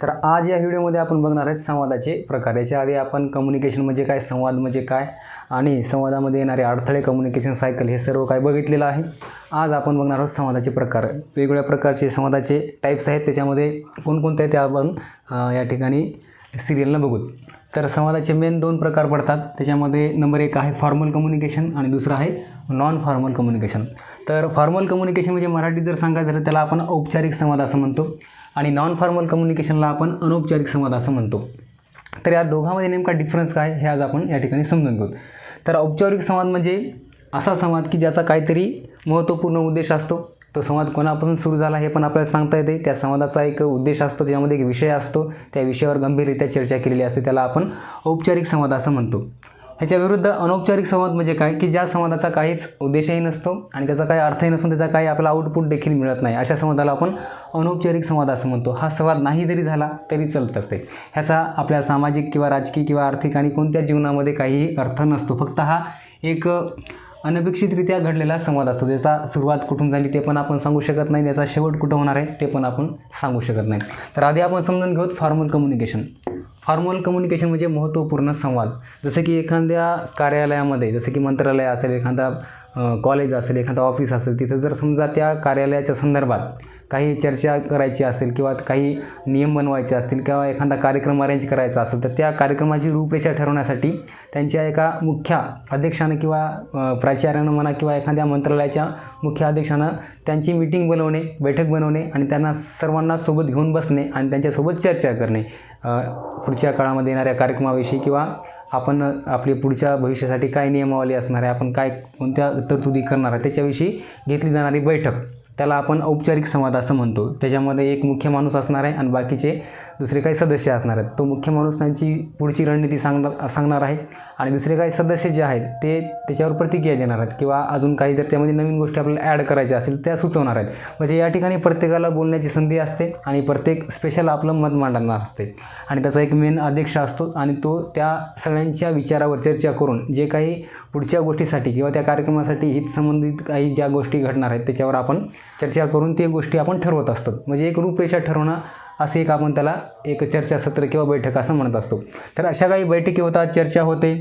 तर आज या व्हिडिओमध्ये आपण बघणार आहेत संवादाचे प्रकार. याच्या आधी आपण कम्युनिकेशन म्हणजे काय संवाद म्हणजे काय आणि संवादामध्ये येणारे अडथळे कम्युनिकेशन सायकल हे सर्व काय बघितलेलं आहे. आज आपण बघणार आहोत संवादाचे प्रकार. वेगवेगळ्या प्रकारचे संवादाचे टाईप्स आहेत. त्याच्यामध्ये कोणकोणते आहेत ते आपण या ठिकाणी सिरियलनं बघू तर संवादाचे मेन दोन प्रकार पडतात. त्याच्यामध्ये नंबर एक आहे फॉर्मल कम्युनिकेशन आणि दुसरं आहे नॉन फॉर्मल कम्युनिकेशन तर फॉर्मल कम्युनिकेशन म्हणजे मराठीत जर सांगायचं झालं त्याला आपण औपचारिक संवाद असं म्हणतो. आणि नॉन फॉर्मल कम्युनिकेशनला आपण अनौपचारिक संवाद असं म्हणतो. तर या दोघांमध्ये नेमका डिफरन्स काय हे आज आपण या ठिकाणी समजून घेऊ. तर औपचारिक संवाद म्हणजे असा संवाद की ज्याचा काहीतरी महत्त्वपूर्ण उद्देश असतो. तो संवाद कोणापासून सुरू झाला हे पण आपल्याला सांगता येते. त्या संवादाचा एक उद्देश असतो ज्यामध्ये एक विषय असतो. त्या विषयावर गंभीररित्या चर्चा केलेली असते. त्याला आपण औपचारिक संवाद असं म्हणतो. ह्याच्या विरुद्ध अनौपचारिक संवाद म्हणजे काय? की ज्या संवादाचा काहीच उद्देशही नसतो आणि त्याचा काही अर्थही नसून त्याचा काही आपला आउटपुट देखील मिळत नाही. अशा संवादाला आपण अनौपचारिक संवाद असं म्हणतो. हा संवाद नाही जरी झाला तरी चालत असते. ह्याचा आपल्या सामाजिक किंवा राजकीय किंवा आर्थिक आणि कोणत्या जीवनामध्ये काहीही अर्थ नसतो. फक्त हा एक अनपेक्षितरित्या घडलेला संवाद असतो. ज्याचा सुरुवात कुठून झाली ते पण आपण सांगू शकत नाही. त्याचा शेवट कुठं होणार आहे ते पण आपण सांगू शकत नाही. तर आधी आपण समजून घेऊ फॉर्मल कम्युनिकेशन फॉर्मल कम्युनिकेशन म्हणजे महत्त्वपूर्ण संवाद. जसं की एखाद्या कार्यालयामध्ये जसं की मंत्रालय असेल एखादा कॉलेज असेल एखादा ऑफिस असेल तिथं जर समजा त्या कार्यालयाच्या संदर्भात काही चर्चा करायची असेल किंवा काही नियम बनवायचे असतील किंवा एखादा कार्यक्रम अरेंज करायचा असेल तर त्या कार्यक्रमाची रूपरेषा ठरवण्यासाठी त्यांच्या एका मुख्य अध्यक्षानं किंवा प्राचार्यानं म्हणा किंवा एखाद्या मंत्रालयाच्या मुख्य अध्यक्षानं त्यांची मीटिंग बनवणे बैठक बनवणे आणि त्यांना सर्वांना सोबत घेऊन बसणे आणि त्यांच्यासोबत चर्चा करणे. पुढच्या काळामध्ये येणाऱ्या कार्यक्रमाविषयी किंवा आपण आपली पुढच्या भविष्यासाठी काय नियमावली असणार आहे आपण काय कोणत्या तरतुदी करणार आहे त्याच्याविषयी घेतली जाणारी बैठक. त्याला आपण औपचारिक संवाद असं म्हणतो. त्याच्यामध्ये एक मुख्य माणूस असणार आहे आणि बाकीचे दुसरे काही सदस्य असणार आहेत. तो मुख्य माणूस त्यांची पुढची रणनीती सांगणार सांगणार आहे. आणि दुसरे काही सदस्य जे आहेत ते त्याच्यावर प्रतिक्रिया देणार आहेत. किंवा अजून काही जर त्यामध्ये नवीन गोष्टी आपल्याला ॲड करायच्या असतील त्या सुचवणार आहेत. म्हणजे या ठिकाणी प्रत्येकाला बोलण्याची संधी असते आणि प्रत्येक स्पेशल आपलं मत मांडणार असते. आणि त्याचा एक मेन अध्यक्ष असतो आणि तो त्या सगळ्यांच्या विचारावर चर्चा करून जे काही पुढच्या गोष्टीसाठी किंवा त्या कार्यक्रमासाठी हित संबंधित काही ज्या गोष्टी घडणार आहेत त्याच्यावर आपण चर्चा करून ते गोष्टी आपण ठरवत असतो. म्हणजे एक रूपरेषा ठरवणं असं एक आपण त्याला एक चर्चासत्र किंवा बैठक असं म्हणत असतो. तर अशा काही बैठकी होतात चर्चा होते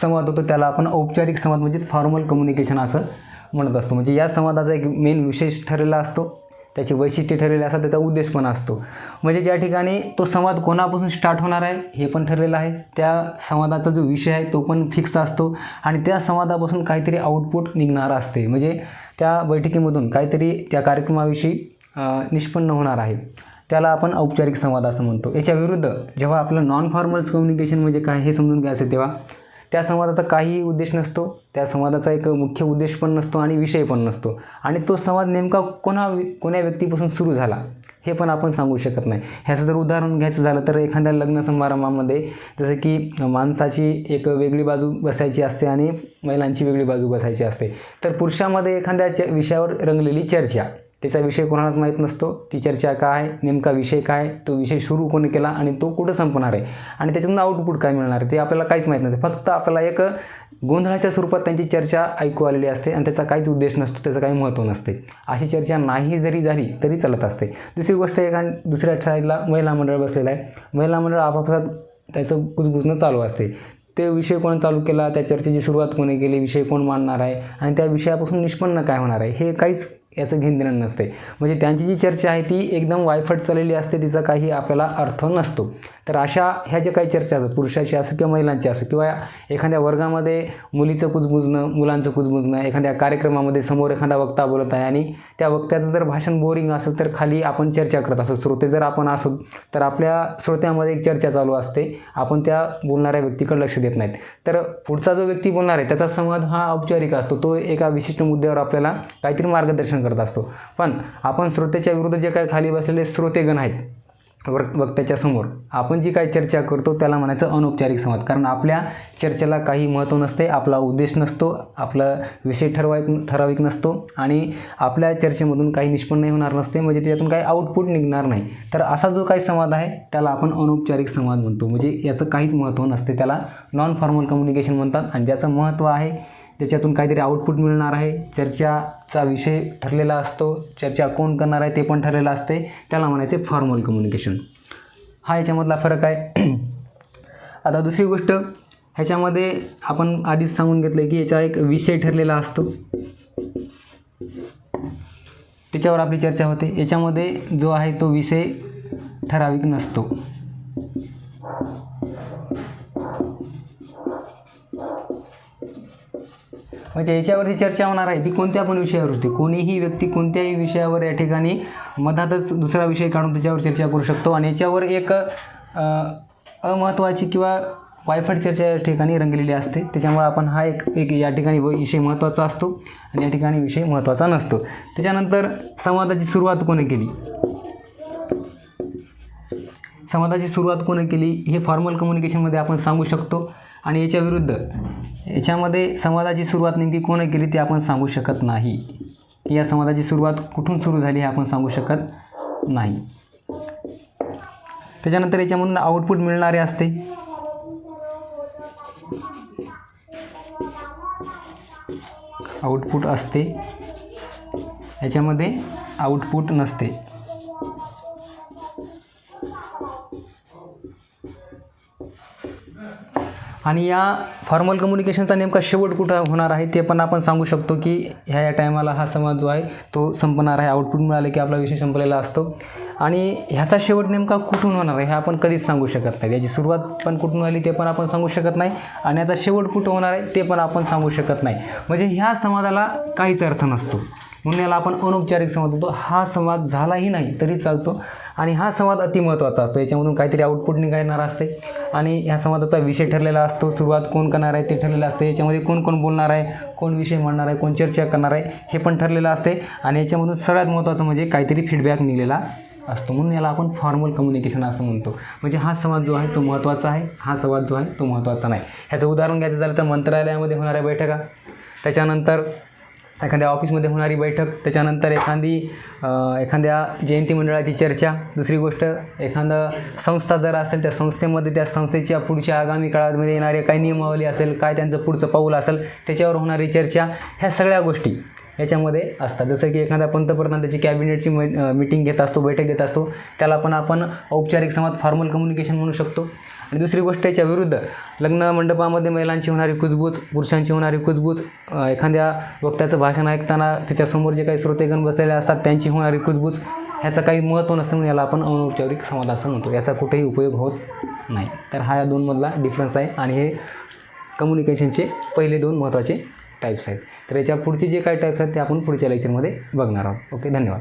संवाद होतो त्याला आपण औपचारिक संवाद म्हणजे फॉर्मल कम्युनिकेशन असं म्हणत असतो. म्हणजे या संवादाचा एक मेन विशेष ठरलेला असतो त्याची वैशिष्ट्य ठरलेली असतात त्याचा उद्देश पण असतो. म्हणजे ज्या ठिकाणी तो संवाद कोणापासून स्टार्ट होणार आहे हे पण ठरलेलं आहे. त्या संवादाचा जो विषय आहे तो पण फिक्स असतो आणि त्या संवादापासून काहीतरी आउटपुट निघणार असते. म्हणजे त्या बैठकीमधून काहीतरी त्या कार्यक्रमाविषयी निष्पन्न होणार आहे. त्याला आपण औपचारिक संवाद असं म्हणतो. याच्या विरुद्ध जेव्हा आपलं नॉन फॉर्मल्स कम्युनिकेशन म्हणजे काय हे समजून घ्यायचं तेव्हा त्या संवादाचा काहीही उद्देश नसतो त्या संवादाचा एक मुख्य उद्देश पण नसतो आणि विषय पण नसतो. आणि तो संवाद नेमका कोणा कोण्या व्यक्तीपासून सुरू झाला हे पण आपण सांगू शकत नाही. ह्याचं जर उदाहरण घ्यायचं झालं तर एखाद्या लग्न समारंभामध्ये जसं की माणसाची एक वेगळी बाजू बसायची असते आणि महिलांची वेगळी बाजू बसायची असते. तर पुरुषामध्ये एखाद्या च विषयावर रंगलेली चर्चा. त्याचा विषय कोणालाच माहीत नसतो. ती चर्चा काय आहे? नेमका विषय काय तो विषय सुरू कोणी केला आणि तो कुठं संपणार आहे? आणि त्याच्यातून आउटपुट काय मिळणार आहे? ते आपल्याला काहीच माहीत नसते. फक्त आपल्याला एक गोंधळाच्या स्वरूपात त्यांची चर्चा ऐकू आलेली असते आणि त्याचा काहीच उद्देश नसतो त्याचं काही महत्त्व नसते. अशी चर्चा नाही जरी झाली तरी चालत असते. दुसरी गोष्ट एका दुसऱ्या साईडला महिला मंडळ बसलेलं आहे. महिला मंडळ आपापसात त्याचं कुजबुजणं चालू असते. ते विषय कोण चालू केला त्या चर्चेची सुरुवात कोणी केली विषय कोण मांडणार आहे? आणि त्या विषयापासून निष्पन्न काय होणार आहे? हे काहीच याचं घेणं नसते म्हणजे त्यांची जी चर्चा आहे ती एकदम वायफट चाललेली असते तिचा काही आपल्याला अर्थ नसतो. तर अशा ह्या ज्या काही चर्चा असतात पुरुषाची असो किंवा महिलांची असो किंवा एखाद्या वर्गामध्ये मुलीचं कुजबुजणं मुलांचं कुजबुजणं एखाद्या कार्यक्रमामध्ये समोर एखादा वक्ता बोलत आहे आणि त्या वक्त्याचं जर भाषण बोरिंग असेल तर खाली आपण चर्चा करत असतो. श्रोते जर आपण असो तर आपल्या श्रोत्यामध्ये एक चर्चा चालू असते. आपण त्या बोलणाऱ्या व्यक्तीकडे लक्ष देत नाहीत. तर पुढचा जो व्यक्ती बोलणार आहे त्याचा संवाद हा औपचारिक असतो. तो एका विशिष्ट मुद्द्यावर आपल्याला काहीतरी मार्गदर्शन करत असतो. पण आपण श्रोत्याच्या विरुद्ध जे काही खाली बसलेले श्रोतेगण आहेत वक्त्याच्या समोर. आपण जी काही चर्चा करतो त्याला म्हणायचं अनौपचारिक संवाद कारण आपल्या चर्चेला काही महत्त्व नसते आपला उद्देश नसतो आपला विषय ठरवायक ठराविक नसतो आणि आपल्या चर्चेमधून काही निष्पन्न होणार नसते म्हणजे त्याच्यातून काही आउटपुट निघणार नाही. तर असा जो काही संवाद आहे त्याला आपण अनौपचारिक संवाद म्हणतो. म्हणजे याचं काहीच महत्त्व नसते. त्याला नॉन फॉर्मल कम्युनिकेशन म्हणतात आणि ज्याचं महत्त्व आहे त्याच्यातून काहीतरी आउटपुट मिळणार आहे. चर्चाचा विषय ठरलेला असतो. चर्चा कोण करणार आहे ते पण ठरलेलं असते. त्याला म्हणायचे फॉर्मल कम्युनिकेशन हा याच्यामधला फरक आहे. आता दुसरी गोष्ट ह्याच्यामध्ये आपण आधीच सांगून घेतलं आहे की याचा एक विषय ठरलेला असतो. त्याच्यावर आपली चर्चा होते. याच्यामध्ये जो आहे तो विषय ठराविक नसतो. म्हणजे याच्यावरती चर्चा होणार आहे. ती कोणत्या पण विषयावर होती. कोणीही व्यक्ती कोणत्याही विषयावर या ठिकाणी मधातच दुसरा विषय काढून त्याच्यावर चर्चा करू शकतो. आणि याच्यावर एक अमहत्त्वाची किंवा वायफट चर्चा या ठिकाणी रंगलेली असते. त्याच्यामुळे आपण हा एक एक या ठिकाणी विषय महत्त्वाचा असतो आणि या ठिकाणी विषय महत्त्वाचा नसतो. त्याच्यानंतर संवादाची सुरुवात कोणी केली? संवादाची सुरुवात कोणी केली? हे फॉर्मल कम्युनिकेशनमध्ये आपण सांगू शकतो. आणि याच्या विरुद्ध याच्यामध्ये संवादाची सुरुवात नेमकी कोणी केली ते आपण सांगू शकत नाही. या संवादाची सुरुवात कुठून सुरू झाली हे आपण सांगू शकत नाही. त्याच्यानंतर याच्यामधून आउटपुट मिळणारे असते. आउटपुट असते. याच्यामध्ये आउटपुट नसते. आणि या फॉर्मल कम्युनिकेशनचा नेमका शेवट कुठं होणार आहे ते पण आपण सांगू शकतो की ह्या या टायमाला हा संवाद जो आहे तो संपणार आहे. आउटपुट मिळालं की आपला विषय संपलेला असतो. आणि ह्याचा शेवट नेमका कुठून होणार आहे हे आपण कधीच सांगू शकत नाही. याची सुरुवात पण कुठून झाली ते पण आपण सांगू शकत नाही. आणि याचा शेवट कुठं होणार आहे ते पण आपण सांगू शकत नाही. म्हणजे ह्या समाजाला काहीच अर्थ नसतो. म्हणून याला आपण अनौपचारिक संवाद म्हणतो हा संवाद झालाही नाही तरी चालतो. आणि हा संवाद अतिमहत्त्वाचा असतो. याच्यामधून काहीतरी आउटपुट निघणार असते. आणि ह्या संवादाचा विषय ठरलेला असतो. सुरुवात कोण करणार आहे ते ठरलेलं असते. याच्यामध्ये कोण कोण बोलणार आहे कोण विषय मांडणार आहे कोण चर्चा करणार आहे हे पण ठरलेलं असते. आणि याच्यामधून सगळ्यात महत्त्वाचं म्हणजे काहीतरी फीडबॅक निघलेला असतो. म्हणून याला आपण फॉर्मल कम्युनिकेशन असं म्हणतो. म्हणजे हा संवाद जो आहे तो महत्त्वाचा आहे. हा संवाद जो आहे तो महत्त्वाचा नाही. ह्याचं उदाहरण घ्यायचं झालं तर मंत्रालयामध्ये होणाऱ्या बैठका. त्याच्यानंतर एखाद्या ऑफिसमध्ये होणारी बैठक त्याच्यानंतर एखादी एखाद्या जयंती मंडळाची चर्चा दुसरी गोष्ट एखादं संस्था जर असेल त्या संस्थेमध्ये त्या संस्थेच्या पुढच्या आगामी काळामध्ये येणारे काय नियमावली असेल काय त्यांचं पुढचं पाऊल असेल त्याच्यावर होणारी चर्चा ह्या सगळ्या गोष्टी याच्यामध्ये असतात. जसं की एखादा पंतप्रधान त्याची कॅबिनेटची मीटिंग घेत असतो बैठक घेत असतो त्याला पण आपण औपचारिक समाज फॉर्मल कम्युनिकेशन म्हणू शकतो. आणि दुसरी गोष्ट याच्या विरुद्ध लग्न मंडपामध्ये महिलांची होणारी कुजबूज पुरुषांची होणारी कुजबूज एखाद्या वक्त्याचं भाषण ऐकताना त्याच्यासमोर जे काही श्रोतेगण बसलेले असतात त्यांची होणारी कुजबूज ह्याचं काही महत्त्व नसतं म्हणून याला आपण अनौपचारिक संवाद असं म्हणतो. याचा कुठेही उपयोग होत नाही. तर हा या दोनमधला डिफरन्स आहे आणि हे कम्युनिकेशनचे पहिले दोन महत्त्वाचे टाईप्स आहेत. तर याच्या पुढचे जे काही टाईप्स आहेत ते आपण पुढच्या लेक्चरमध्ये बघणार आहोत. ओके धन्यवाद.